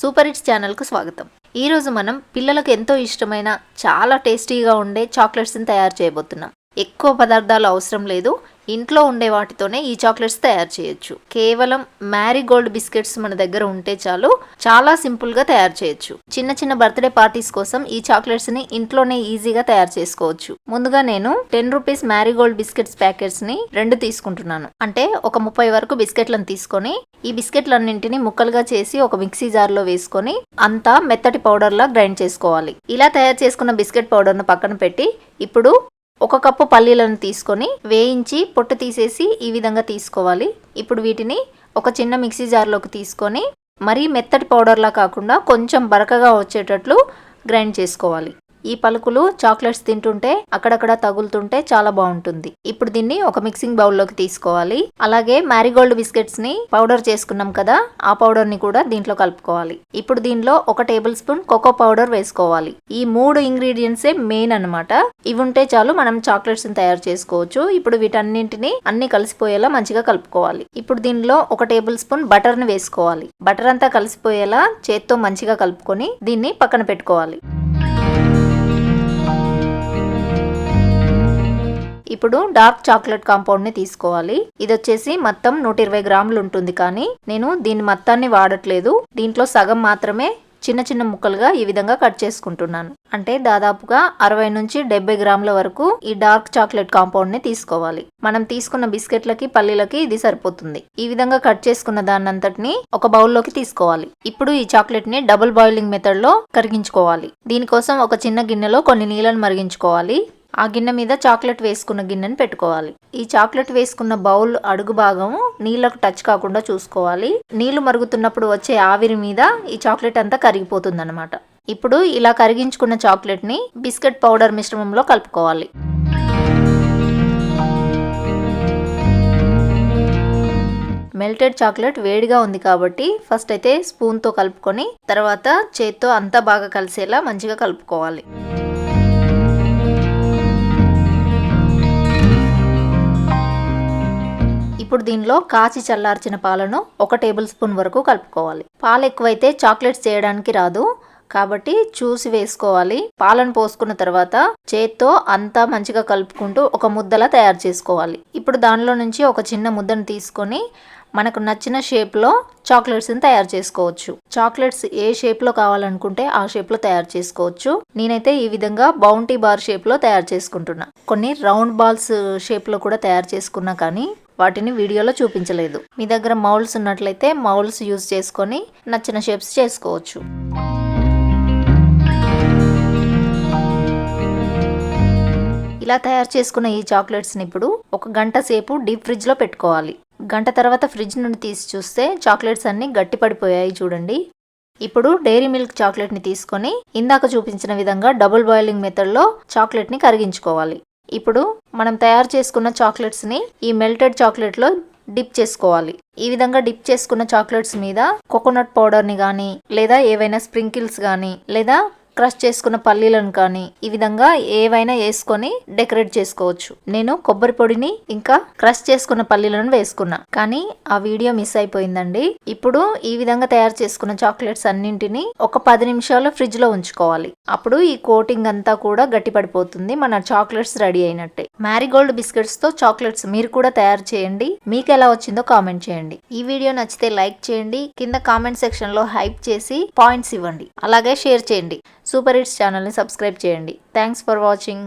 Super hits ఛానల్కు స్వాగతం. ఈరోజు మనం పిల్లలకు ఎంతో ఇష్టమైన చాలా టేస్టీగా ఉండే చాక్లెట్స్ని తయారు చేయబోతున్నాం. ఎక్కువ పదార్థాలు అవసరం లేదు. ఇంట్లో ఉండే వాటితోనే ఈ చాక్లెట్స్ తయారు చేయొచ్చు. కేవలం మ్యారీగోల్డ్ బిస్కెట్స్ మన దగ్గర ఉంటే చాలు చాలా సింపుల్గా తయారు చేయొచ్చు. చిన్న చిన్న బర్త్డే పార్టీస్ కోసం ఈ చాక్లెట్స్ని ఇంట్లోనే ఈజీగా తయారు చేసుకోవచ్చు. ముందుగా నేను టెన్ రూపీస్ మ్యారీగోల్డ్ బిస్కెట్స్ ప్యాకెట్స్ని రెండు తీసుకుంటున్నాను. అంటే ఒక ముప్పై వరకు బిస్కెట్లను తీసుకొని ఈ బిస్కెట్లన్నింటిని ముక్కలుగా చేసి ఒక మిక్సీ జార్లో వేసుకొని అంతా మెత్తటి పౌడర్ లా గ్రైండ్ చేసుకోవాలి. ఇలా తయారు చేసుకున్న బిస్కెట్ పౌడర్ను పక్కన పెట్టి ఇప్పుడు ఒక కప్పు పల్లీలను తీసుకొని వేయించి పొట్టు తీసేసి ఈ విధంగా తీసుకోవాలి. ఇప్పుడు వీటిని ఒక చిన్న మిక్సీ జార్లోకి తీసుకొని మరీ మెత్తటి పౌడర్లా కాకుండా కొంచెం బరకగా వచ్చేటట్లు గ్రైండ్ చేసుకోవాలి. ఈ పలుకులు చాక్లెట్స్ తింటుంటే అక్కడక్కడ తగులుతుంటే చాలా బాగుంటుంది. ఇప్పుడు దీన్ని ఒక మిక్సింగ్ బౌల్లోకి తీసుకోవాలి. అలాగే మ్యారీగోల్డ్ బిస్కెట్స్ని పౌడర్ చేసుకున్నాం కదా ఆ పౌడర్ని కూడా దీంట్లో కలుపుకోవాలి. ఇప్పుడు దీనిలో ఒక టేబుల్ స్పూన్ కోకో పౌడర్ వేసుకోవాలి. ఈ మూడు ఇంగ్రీడియంట్సే మెయిన్ అన్నమాట. ఇవి ఉంటే చాలు మనం చాక్లెట్స్ని తయారు చేసుకోవచ్చు. ఇప్పుడు వీటన్నింటిని అన్ని కలిసిపోయేలా మంచిగా కలుపుకోవాలి. ఇప్పుడు దీనిలో ఒక టేబుల్ స్పూన్ బటర్ని వేసుకోవాలి. బటర్ అంతా కలిసిపోయేలా చేత్తో మంచిగా కలుపుకొని దీన్ని పక్కన పెట్టుకోవాలి. ఇప్పుడు డార్క్ చాక్లెట్ కాంపౌండ్ని తీసుకోవాలి. ఇది వచ్చేసి మొత్తం నూట ఇరవై గ్రాములు ఉంటుంది కానీ నేను దీని మొత్తాన్ని వాడట్లేదు. దీంట్లో సగం మాత్రమే చిన్న చిన్న ముక్కలుగా ఈ విధంగా కట్ చేసుకుంటున్నాను. అంటే దాదాపుగా అరవై నుంచి డెబ్బై గ్రాముల వరకు ఈ డార్క్ చాక్లెట్ కాంపౌండ్ని తీసుకోవాలి. మనం తీసుకున్న బిస్కెట్లకి పల్లీలకి ఇది సరిపోతుంది. ఈ విధంగా కట్ చేసుకున్న దాన్నంతటిని ఒక బౌల్లోకి తీసుకోవాలి. ఇప్పుడు ఈ చాక్లెట్ని డబుల్ బాయిలింగ్ మెథడ్లో కరిగించుకోవాలి. దీనికోసం ఒక చిన్న గిన్నెలో కొన్ని నీళ్ళను మరిగించుకోవాలి. ఆ గిన్నె మీద చాక్లెట్ వేసుకున్న గిన్నెని పెట్టుకోవాలి. ఈ చాక్లెట్ వేసుకున్న బౌల్ అడుగు భాగం నీళ్ళకు టచ్ కాకుండా చూసుకోవాలి. నీళ్ళు మరుగుతున్నప్పుడు వచ్చే ఆవిరి మీద ఈ చాక్లెట్ అంతా కరిగిపోతుంది అనమాట ఇప్పుడు ఇలా కరిగించుకున్న చాక్లెట్ని బిస్కెట్ పౌడర్ మిశ్రమంలో కలుపుకోవాలి. మెల్టెడ్ చాక్లెట్ వేడిగా ఉంది కాబట్టి ఫస్ట్ అయితే స్పూన్తో కలుపుకొని తర్వాత చేత్తో అంతా బాగా కలిసేలా మంచిగా కలుపుకోవాలి. ఇప్పుడు దీనిలో కాచి చల్లార్చిన పాలను ఒక టేబుల్ స్పూన్ వరకు కలుపుకోవాలి. పాలు ఎక్కువైతే చాక్లెట్స్ చేయడానికి రాదు. కాబట్టి చూసి వేసుకోవాలి. పాలను పోసుకున్న తర్వాత చేత్తో అంతా మంచిగా కలుపుకుంటూ ఒక ముద్దలా తయారు చేసుకోవాలి. ఇప్పుడు దానిలో నుంచి ఒక చిన్న ముద్దను తీసుకొని మనకు నచ్చిన షేప్లో చాక్లెట్స్ని తయారు చేసుకోవచ్చు. చాక్లెట్స్ ఏ షేప్లో కావాలనుకుంటే ఆ షేప్లో తయారు చేసుకోవచ్చు. నేనైతే ఈ విధంగా బౌంటీ బార్ షేప్లో తయారు చేసుకుంటున్నా. కొన్ని రౌండ్ బాల్స్ షేప్లో కూడా తయారు చేసుకున్నా కానీ వాటిని వీడియోలో చూపించలేదు. మీ దగ్గర మౌల్స్ ఉన్నట్లయితే మౌల్స్ యూజ్ చేసుకొని నచ్చిన షేప్స్ చేసుకోవచ్చు. ఇలా తయారు చేసుకున్న ఈ చాక్లెట్స్ని ఇప్పుడు ఒక గంట సేపు డీప్ ఫ్రిడ్జ్లో పెట్టుకోవాలి. గంట తర్వాత ఫ్రిడ్జ్ నుండి తీసి చూస్తే చాక్లెట్స్ అన్నీ గట్టిపడిపోయాయి చూడండి. ఇప్పుడు డైరీ మిల్క్ చాక్లెట్ని తీసుకొని ఇందాక చూపించిన విధంగా డబుల్ బాయిలింగ్ మెథడ్లో చాక్లెట్ని కరిగించుకోవాలి. ఇప్పుడు మనం తయారు చేసుకున్న చాక్లెట్స్ని ఈ మెల్టెడ్ చాక్లెట్లో డిప్ చేసుకోవాలి. ఈ విధంగా డిప్ చేసుకున్న చాక్లెట్స్ మీద కోకోనట్ పౌడర్ని కానీ లేదా ఏవైనా స్ప్రింకిల్స్ కానీ లేదా క్రష్ చేసుకున్న పల్లీలను కానీ ఈ విధంగా ఏవైనా వేసుకొని డెకరేట్ చేసుకోవచ్చు. నేను కొబ్బరి పొడిని ఇంకా క్రష్ చేసుకున్న పల్లీలను వేసుకున్నా. కానీ ఆ వీడియో మిస్ అయిపోయిందండి. ఇప్పుడు ఈ విధంగా తయారు చేసుకున్న చాక్లెట్స్ అన్నింటినీ ఒక పది నిమిషాలు ఫ్రిడ్జ్లో ఉంచుకోవాలి. అప్పుడు ఈ కోటింగ్ అంతా కూడా గట్టిపడిపోతుంది. మన చాక్లెట్స్ రెడీ అయినట్టే. మ్యారీగోల్డ్ బిస్కెట్స్తో చాక్లెట్స్ మీరు కూడా తయారు చేయండి. మీకు ఎలా వచ్చిందో కామెంట్ చేయండి. ఈ వీడియో నచ్చితే లైక్ చేయండి. కింద కామెంట్ సెక్షన్లో హైప్ చేసి పాయింట్స్ ఇవ్వండి. అలాగే షేర్ చేయండి. సూపర్ హిట్స్ ఛానల్ని సబ్స్క్రైబ్ చేయండి. Thanks for watching.